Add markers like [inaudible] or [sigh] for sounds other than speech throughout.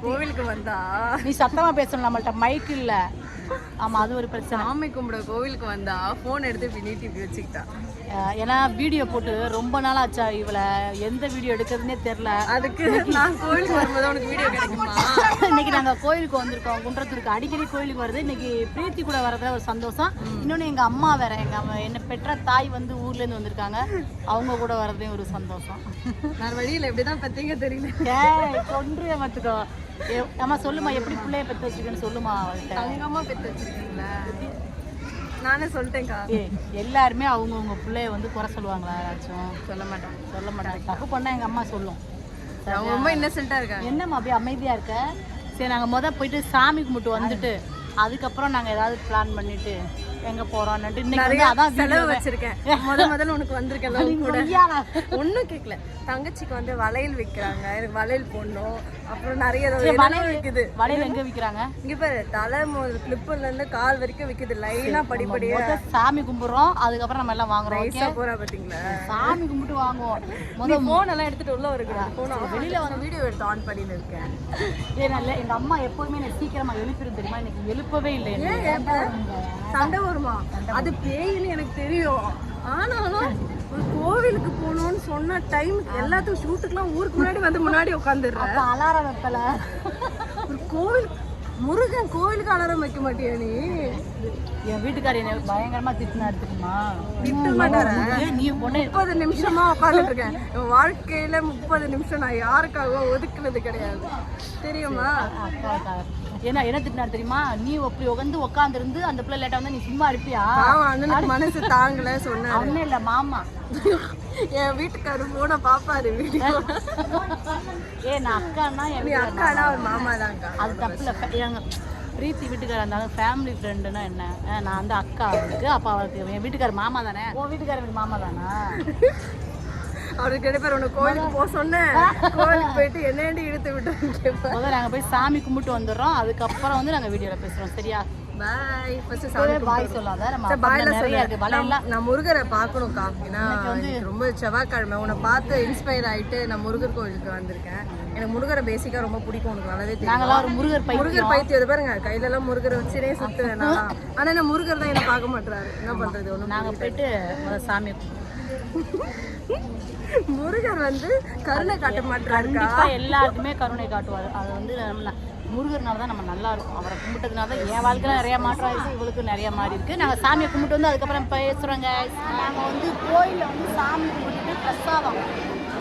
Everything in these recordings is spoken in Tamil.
கோவிலுக்கு வந்தா? நீ சத்தமா பேசணும் நம்மள்ட்ட மைக் இல்ல. ஆமா அது ஒரு பிரச்சனை. சாமி கும்பிட கோவிலுக்கு வந்தா ஃபோன் எடுத்து இப்படி நீட்டி இப்படி வச்சுக்கிட்டா? ஏன்னா வீடியோ போட்டு ரொம்ப நாள் ஆச்சா இவளை? எந்த வீடியோ எடுக்கிறதுனே தெரியல அதுக்கு நான் கோவிலுக்கு வரும்போது உனக்கு வீடியோ கிடைக்குமா? இன்னைக்கு நாங்க கோயிலுக்கு வந்திருக்கோம் குன்றத்தூருக்கு. அடிக்கடி கோயிலுக்கு வருது இன்னைக்கு பிரீத்தி கூட வரதுல ஒரு சந்தோஷம். இன்னொன்னு எங்க அம்மா வேற எங்க அம்மா என்ன பெற்ற தாய் வந்து ஊர்ல இருந்து வந்திருக்காங்க. அவங்க கூட வரதே ஒரு சந்தோஷம். நான் வழியில எப்படிதான் பத்தீங்க தெரியல ஏய் கொன்று மத்துக்கோ அம்மா சொல்லுமா எப்படி பிள்ளைய பெற்று வச்சிருக்கேன்னு சொல்லுமா அவள்கிட்ட. தங்கமா பெத்து வச்சிருக்கீங்களா? நானே சொல்லிட்டேன்க்கா. எல்லாருமே அவங்கவுங்க பிள்ளைய வந்து குறை சொல்லுவாங்களா யாராச்சும்? சொல்ல மாட்டேன் சொல்ல மாட்டாங்க தப்பு பண்ணா எங்க அம்மா சொல்லும். ரொம்ப இன்னசென்ட்டா இருக்காங்க. என்னம்மா அப்படியே அமைதியா இருக்க? சரி நாங்க முத போயிட்டு சாமி கும்பிட்டு வந்துட்டு அதுக்கப்புறம் நாங்க ஏதாவது பிளான் பண்ணிட்டு எங்க போறோம்னுட்டு இன்னைக்கு அதான் செலவு வச்சிருக்கேன். முத முதல்ல உனக்கு வந்திருக்கேன் கூட. ஒண்ணும் கேட்கல தங்கச்சிக்கு வந்து வளையல் விக்கிறாங்க. எனக்கு வளையல் போடணும். அப்புறம் நிறைய வளையல் விக்குது. வளையல் எங்க விக்கிறாங்க? இங்க பாரு தலை கிளிப்புல இருந்து கால் வரைக்கும் விக்குது. லைனா படிப்படியா. சாமி கும்பிடுறோம். அதுக்கப்புறம் நம்ம எல்லாம் வாங்குறோம் நைஸா போறா பாத்தீங்களா? சாமி கும்பிட்டு வாங்குவோம். முத போன் எல்லாம் எடுத்துட்டு உள்ள வருகிறா போன வெளியில வந்து வீடியோ எடுத்து ஆன் பண்ணிட்டு இருக்கேன். ஏ நல்ல எங்க அம்மா எப்போதுமே எனக்கு சீக்கிரமா எழுப்பிடும் தெரியுமா? எனக்கு எழுப்பவே இல்லை. சண்டை வருமா? அது பேயின்னு எனக்கு தெரியும். ஆனாலும் ஒரு கோவிலுக்கு போகணும்னு சொன்ன டைம் எல்லாத்துக்கும் ஷூட்டுக்குலாம் ஊருக்கு முன்னாடி வந்து முன்னாடி உட்காந்துடுறேன். அலாரம் வைப்பல? ஒரு கோவில் முருகன் கோவிலுக்கு அலாரம் வைக்க மாட்டியா நீ? என் வீட்டுக்காரர் என்ன பயங்கரமா திட்டினா எடுத்துக்குமா திட்ட மாட்டாரா? நீ முப்பது நிமிஷமா உட்காந்துட்டு இருக்கேன் என் வாழ்க்கையில முப்பது நிமிஷம் நான் யாருக்காகவும் ஒதுக்குனது கிடையாது. தெரியுமா? அக்காவுக்காக. என்ன திட்டினார் தெரியுமா? நீ அப்படி உட்காந்து உட்காந்துருந்து அந்த பிள்ளை லேட்டா வந்து நீ சும்மா இருப்பியா? மனசு தாங்கல சொன்னாரு. ஒன்னும் இல்ல மாமா. என் வீட்டுக்காரு போன பாப்பாரு வீடியோ ஏ நான் அக்கான்னா என் அக்கானா அவர் மாமா தான்க்கா அது தப்பு இல்லை. எங்க பிரீத்தி வீட்டுக்காரர் இருந்தாலும் ஃபேமிலி ஃப்ரெண்டுனா என்ன? நான் வந்து அக்கா அவருக்கு அப்போ அவருக்கு என் வீட்டுக்காரர் மாமா தானே? உன் வீட்டுக்காரர் மாமா தானா? அவருக்கு கிடைப்பாரு உனக்கு கோயிலுக்கு போக சொன்னேன். கோயிலுக்கு போயிட்டு என்னேண்டி இழுத்து விட்டு முதல்ல நாங்கள் போய் சாமி கும்பிட்டு வந்துடுறோம். அதுக்கப்புறம் வந்து நாங்கள் வீடியோவில் பேசுகிறோம் சரியா? பாய் ஃபர்ஸ்ட் பாய் சொல்லாத. நம்ம பாய்ல இருக்கு வலையெல்லாம் நான் முருகரை பார்க்கணும்க்கா ஏன்னா எனக்கு ரொம்ப செவ்வாய்க்கிழமை. உன்னை பார்த்து இன்ஸ்பயர் ஆயிட்டு நான் முருகர் கோயிலுக்கு வந்திருக்கேன். எனக்கு முருகரை பேசிக்கா ரொம்ப பிடிக்கும். உனக்கு நல்லாவே தெரியும். நாங்களாம் ஒரு முருகர் பை முருகர் பைத்தியம் பாருங்க. கையில எல்லாம் முருகரை வச்சுனே சுத்துவேன் நான். ஆனா என்ன முருகர் தான் என்ன பார்க்க மாட்டாரு என்ன பண்றது? ஒண்ணும் நாங்கள் போயிட்டு சாமி கும்பிடுவோம். [laughs] முருகர் வந்து கருணை காட்ட மாட்டாருக்கா கண்டிப்பா எல்லாருக்குமே கருணை காட்டுவார். அது வந்து நம்ம ந- முருகர்னால தான் நம்ம நல்லா இருக்கும். அவரை கும்பிட்டதுனால தான் என் வாழ்க்கையில நிறைய மாற்றம் ஆயிருக்கு இவளுக்கு நிறைய மாறி இருக்கு. நாங்கள் சாமியை கும்பிட்டு வந்து அதுக்கப்புறம் பேசுகிறோங்க நாங்கள் வந்து கோயிலில் வந்து சாமி கும்பிட்டுட்டு பிரசாதம்.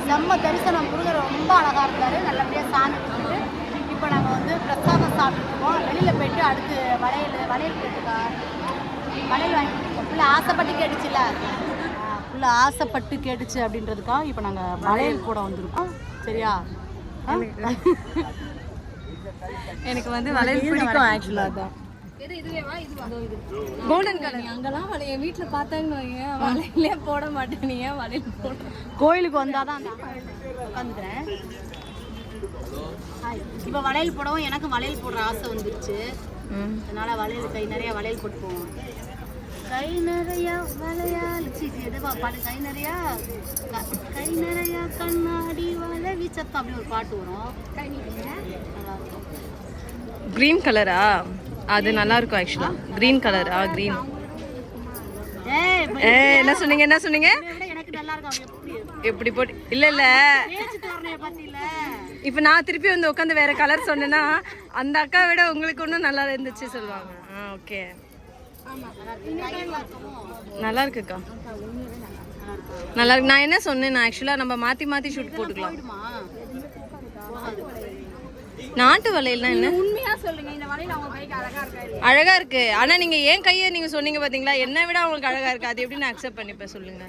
செம்ம தரிசனம். முருகர் ரொம்ப அழகாக இருந்தார் நல்லபடியாக சாமி கும்பிட்டு இப்போ நாங்கள் வந்து பிரசாதம் சாப்பிட்டுருக்கோம். வெளியில் போயிட்டு அடுத்து வளையல் வளையல் கேட்டுக்கா வளையல் வாங்கி பிள்ளை ஆசைப்பட்டு கேட்டுச்சுல பிள்ளை ஆசைப்பட்டு கேட்டுச்சு அப்படின்றதுக்காக இப்போ நாங்கள் வளையல் கூட வந்திருக்கோம். சரியா? எனக்கு வந்து வளையல் பிடிக்கும் ஆக்சுவலா தான் போட மாட்டேன் நீ ஏன் வளையல் போட? கோயிலுக்கு வந்தால் தான் உட்காந்துக்கிறேன். இப்போ வளையல் போடவும் எனக்கு வளையல் போடுற ஆசை வந்துருச்சு. அதனால வளையல் கை நிறைய வளையல் போட்டு போவோம் கை நிறைய வளையால் எதுவா பாட்டு கை நிறைய க- கை நிறைய கண்ணாடி வளைவி சத்தம். அப்படி ஒரு பாட்டு வரும். நல்லா இருக்கும். கிரீன் கலரா அது நல்லா இருக்கும் ஆக்சுவலா கிரீன் கலரா கிரீன் ஏய் ஏ என்ன சொன்னீங்க என்ன சொன்னீங்க? எப்படி போட்டு இல்ல இல்ல. இப்போ நான் திருப்பி வந்து உட்காந்து வேற கலர் சொன்னேன்னா அந்த அக்கா விட உங்களுக்கு இன்னும் நல்லா இருந்துச்சு சொல்லுவாங்க. ஆ ஓகே நல்லா இருக்குக்கா நல்லா இருக்கு நான் என்ன சொன்னேன் நான் ஆக்சுவலாக நம்ம மாற்றி மாற்றி ஷூட் போட்டுக்கலாம். நாட்டு வளையல்னா என்ன? உண்மையா சொல்லுங்க இந்த வளையல் அவங்க கைக்கு அழகா இருக்காது அழகா இருக்கு. ஆனா நீங்க ஏன் கையை நீங்க சொன்னீங்க பாத்தீங்களா? என்னை விட அவங்களுக்கு அழகா இருக்கு. அது எப்படி நான் அக்செப்ட் பண்ணிப்பேன். சொல்லுங்க.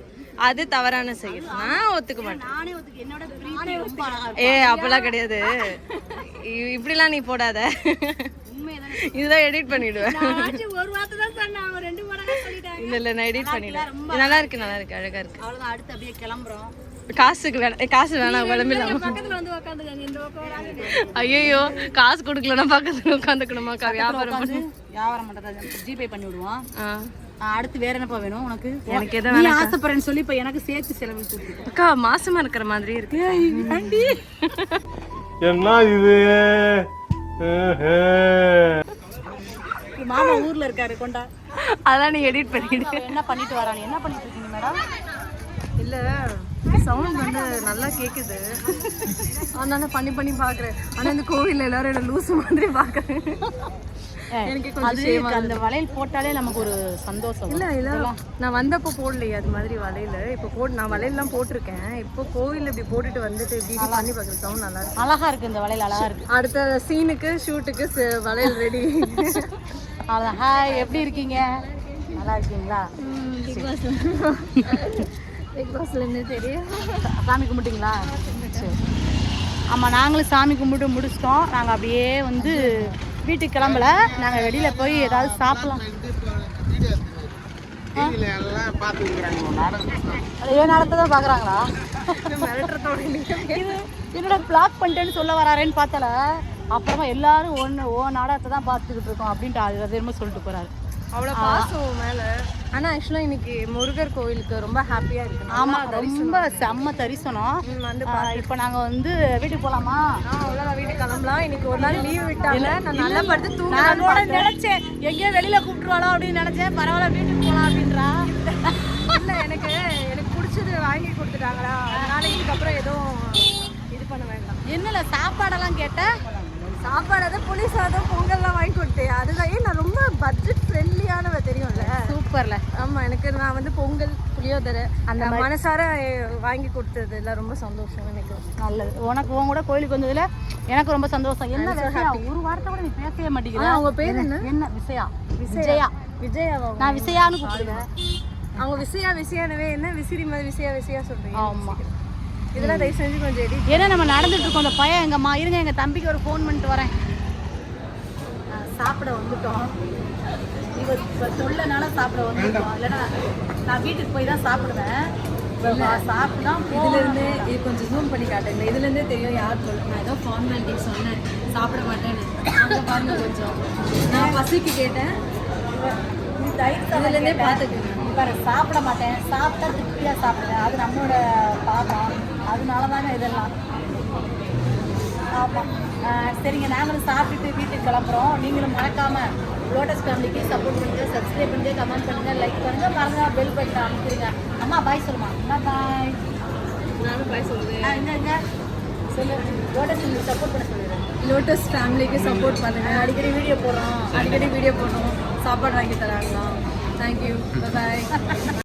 அது தவறான செயல். நான் ஒத்துக்க மாட்டேன். நானே ஒத்துக்க என்னோட பிரீத்தி ரொம்ப அழகா இருக்கும். ஏ அப்பெல்லாம் கிடையாது. இப்படிலாம் நீ போடாத. இதுதான் எடிட் பண்ணிடுவேன். ஒரு வார்த்தை தான் சொன்னேன். அவங்க ரெண்டு மடங்கா சொல்லிட்டாங்க. இல்ல இல்ல நான் எடிட் பண்ணிடுவேன். நல்லா இருக்கு நல்லா இருக்கு. அழகா இருக்கு. அவ்வளவுதான். அடுத்து அப்படியே கிளம்புறோம். காசுக்கு வேணாம் காசு வேணாம் உடம்பில்லாம பக்கத்துல வந்து உட்காந்துக்கங்க இந்த பக்கம் வராங்க ஐயோ காசு கொடுக்கலன்னா பக்கத்துல உட்காந்துக்கணுமாக்கா வியாபாரம் வியாபாரம் பண்றதா ஜிபே பண்ணி விடுவோம். அடுத்து வேற என்னப்பா வேணும் உனக்கு? எனக்கு எதை நீ ஆசைப்படுறேன்னு சொல்லி இப்ப எனக்கு சேர்த்து செலவு அக்கா மாசமா இருக்கிற மாதிரி இருக்கு. என்ன இது? மாமா ஊர்ல இருக்காரு கொண்டா. அதான் நீ எடிட் பண்ணிடு. அவ என்ன பண்ணிட்டு வரானு என்ன பண்ணிட்டு இருக்கீங்க மேடம்? இல்ல. சவுண்ட் வந்து நல்லா கேக்குது. அதனால பண்ணி பண்ணி பாக்குறேன். ஆனா இந்த கோவில்ல எல்லாரும் என்ன லூசு மாதிரி பாக்குறேன் எனக்கு கொஞ்சம் அது அந்த வளையல் போட்டாலே நமக்கு ஒரு சந்தோஷம் இல்ல இல்ல. நான் வந்தப்போ போடலையே அது மாதிரி வலையில இப்போ போட்டு நான் வலையெல்லாம் போட்டிருக்கேன். இப்போ கோவில்ல இப்படி போட்டுட்டு வந்துட்டு இப்படி பண்ணி பார்க்குற சவுண்ட் நல்லா இருக்கு. அழகா இருக்கு இந்த வளையல் அழகா இருக்கு. அடுத்த சீனுக்கு ஷூட்டுக்கு வளையல் ரெடி ஹாய் எப்படி இருக்கீங்க? நல்லா இருக்கீங்களா? பிக் தெரியும். சாமி கும்பிட்டீங்களா? சரி. ஆமாம் நாங்களும் சாமி கும்பிட்டு முடிச்சிட்டோம். நாங்கள் அப்படியே வந்து வீட்டுக்கு கிளம்பல. நாங்கள் வெளியில் போய் ஏதாவது சாப்பிடலாம். அது ஏன் நாடகத்தை தான் பார்க்குறாங்களா? இது என்னோட பிளாக் பண்ணிட்டேன்னு சொல்ல வராரேன்னு பார்த்தல. அப்புறமா எல்லாரும் ஒன்று ஓ நாடகத்தை தான் பார்த்துக்கிட்டு இருக்கோம் அப்படின்ட்டு அது என்னமோ சொல்லிட்டு போறாரு. அவ்வளோ பாசம் மேல. ஆனா ஆக்சுவலா இன்னைக்கு முருகர் கோவிலுக்கு ரொம்ப ஹாப்பியா இருக்கு ஆமா ரொம்ப செம்ம தரிசனம். வந்து இப்போ நாங்கள் வந்து வீட்டுக்கு போகலாமா அவ்வளோதான் வீட்டுக்கு கிளம்பலாம். இன்னைக்கு ஒரு நாள் லீவ் விட்டாங்க. நான் நல்லா படுத்து கூட நினைச்சேன். எங்கேயோ வெளியில கூப்பிட்டுருவாளோ அப்படின்னு நினைச்சேன். பரவாயில்ல வீட்டுக்கு போகலாம் அப்படின்றா. இல்ல எனக்கு எனக்கு பிடிச்சது வாங்கி கொடுத்துட்டாங்களா. அதனால இதுக்கப்புறம் எதுவும் இது பண்ண வேண்டாம். என்னல சாப்பாடெல்லாம் கேட்டேன் சாப்பாடு அதை புளி சாதம் பொங்கல்லாம் வாங்கி கொடுத்தேன் அதுதான். ஏன் நான் ரொம்ப பட்ஜெட் ஃப்ரெண்ட்லியானவ தெரியும்ல? சூப்பர்ல. ஆமா எனக்கு நான் வந்து பொங்கல் புளியோதரை அந்த மனசார வாங்கி கொடுத்ததுல ரொம்ப சந்தோஷம் எனக்கு நல்லது. உனக்கு உன் கூட கோயிலுக்கு வந்ததுல எனக்கு ரொம்ப சந்தோஷம். என்ன விஷயா ஒரு வார்த்தை கூட நீ பேசவே மாட்டேங்கிற. அவங்க பேர் என்ன? என்ன? விசயா? விஜயா. விஜயாவா? நான் விசயான்னு கூப்பிடுவேன். அவங்க விசையா விசையானவே என்ன? விசிறி மாதிரி விசையா விசையா சொல்றீங்க. ஆமா. இதெல்லாம் தயவு செஞ்சு கொஞ்சம் எடி ஏன்னா நம்ம நடந்துட்டு இருக்கோம்? அந்த பையன் எங்கம்மா? இருங்க எங்க தம்பிக்கு ஒரு ஃபோன் பண்ணிட்டு வரேன். சாப்பிட வந்துட்டோம். இவ இப்போ சொல்லனால சாப்பிட வந்துட்டோம் இல்லைன்னா நான் வீட்டுக்கு போய் தான் சாப்பிடுவேன். சாப்பிட்டு தான் இதுல இருந்து இது கொஞ்சம் ஜூம் பண்ணி காட்டுங்க. இதுல இருந்தே தெரியும் யார் சொல்ல நான் ஏதோ ஃபார்மாலிட்டி சொன்னேன். சாப்பிட மாட்டேன்னு. அங்க பாருங்க கொஞ்சம். நான் பசிக்கு கேட்டேன். இதுல இருந்தே பாத்துக்கோங்க. பாரு சாப்பிட மாட்டேன். சாப்பிட்டா திருப்தியாக சாப்பிடுவேன். அது நம்மளோட பாவம் அதனால தானே இதெல்லாம். ஆமாம் சரிங்க நாங்களும் சாப்பிட்டுட்டு வீட்டுக்கு கிளம்புறோம். நீங்களும் மறக்காம லோட்டஸ் ஃபேமிலிக்கு சப்போர்ட் பண்ணுங்க சப்ஸ்கிரைப் பண்ணுங்க கமெண்ட் பண்ணுங்க லைக் பண்ணுங்க. மறந்துடாம பெல் பட்டன் அமைக்கிறீங்க அம்மா பாய் சொல்லுமா அம்மா பாய் நானும் பாய் சொல்லுவேன் எங்க சொல்லு. லோட்டஸ் ஃபேமிலி சப்போர்ட் பண்ண சொல்லிடுறேன் லோட்டஸ் ஃபேமிலிக்கு சப்போர்ட் பண்ணுங்க. அடிக்கடி வீடியோ போடுறோம். அடிக்கடி வீடியோ பண்ணுவோம் சாப்பாடு வாங்கி தராங்களாம். Thank you bye [laughs]